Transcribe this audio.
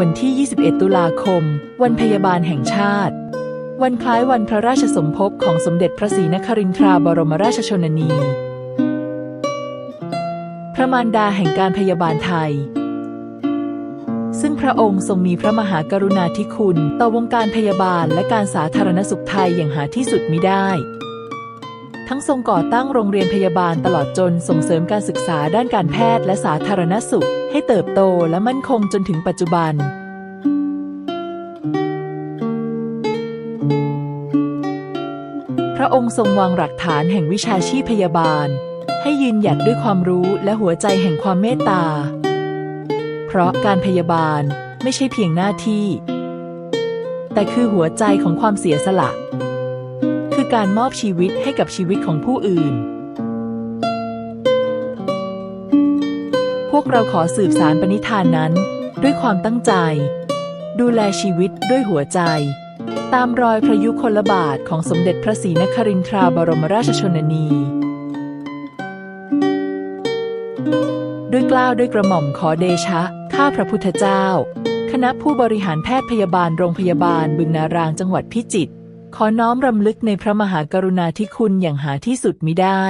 วันที่ 21 ตุลาคม วันพยาบาลแห่งชาติ วันคล้ายวันพระราชสมภพของสมเด็จพระศรีนครินทราบรมราชชนนี พระมารดาแห่งการพยาบาลไทย ซึ่งพระองค์ทรงมีพระมหากรุณาธิคุณ ต่อวงการพยาบาลและการสาธารณสุขไทยอย่างหาที่สุดมิได้ ทั้งทรงก่อตั้งโรงเรียนพยาบาลตลอดจนส่งเสริมการศึกษาด้านการแพทย์และสาธารณสุขให้เติบโตและมั่นคงจนถึงปัจจุบัน ระองค์ทรงวางหลักฐานแห่งวิชาชีพพยาบาล ให้ยืนหยัดด้วยความรู้และหัวใจแห่งความเมตตา เพราะการพยาบาลไม่ใช่เพียงหน้าที่ แต่คือหัวใจของความเสียสละ คือการมอบชีวิตให้กับชีวิตของผู้อื่น พวกเราขอสืบสารปณิธานนั้น ด้วยความตั้งใจ ดูแลชีวิตด้วยหัวใจ ตามรอยพระยุคลบาทของสมเด็จพระศรีนครินทราบรมราชชนนี ด้วยกล้าวด้วยกระหม่อมขอเดชะ ข้าพระพุทธเจ้า คณะผู้บริหารแพทย์พยาบาลโรงพยาบาลบึงนารางจังหวัดพิจิตรขอน้อมรำลึกในพระมหากรุณาธิคุณอย่างหาที่สุดมิได้